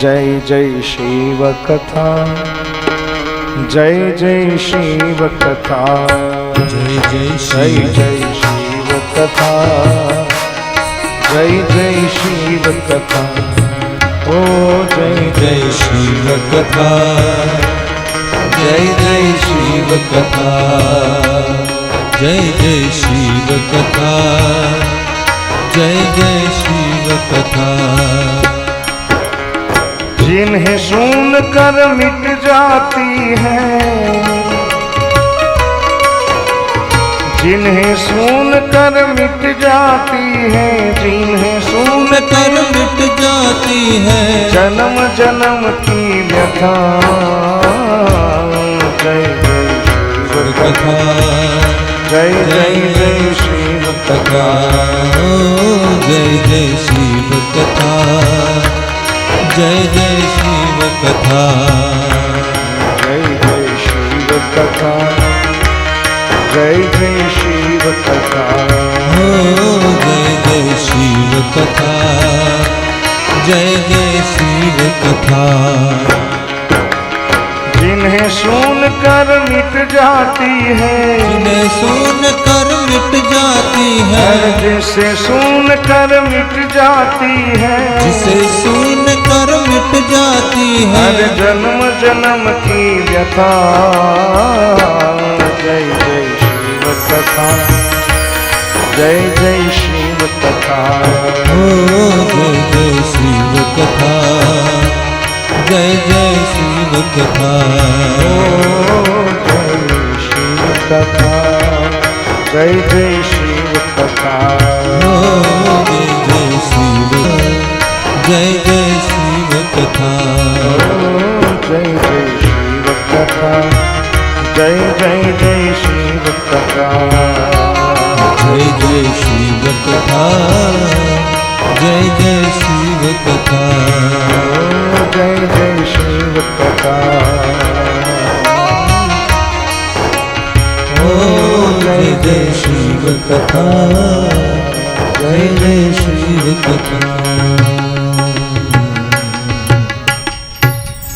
जय जय शिव कथा। जय जय शिव कथा। जय जय जय जय शिव कथा। जय जय शिव कथा। ओ जय जय शिव कथा। जय जय शिव कथा। जय जय शिव कथा। जय जय शिव कथा। जिन्हें सुन कर मिट जाती है। जिन्हें सुन कर मिट जाती है जिन्हें सुन कर मिट जाती है। जन्म जन्म की व्यथा जय जय शिव कथा जय जय जय शिव कथा जय जय शिव कथा जय जय कथा जय जय शिव कथा। जय जय शिव कथा। ओ जय जय शिव कथा। जय जय शिव कथा। जिन्हें सुन कर मिट जाती है जिन्हें सुन कर मिट जाती है जिसे सुन कर मिट जाती है जिसे सुन कर मिट जाती हर जन्म जन्म की व्यथा। जय जय शिव कथा जय जय शिव कथा ओ जय जय शिव कथा जय जय शिव कथा ओ जय शिव कथा जय जय शिव कथा ओ जय जय शिव। जय जय शिव कथा जय जय जय शिव कथा जय जय शिव कथा जय जय शिव कथा जय जय शिव कथा जय जय शिव कथा जय जय शिव कथा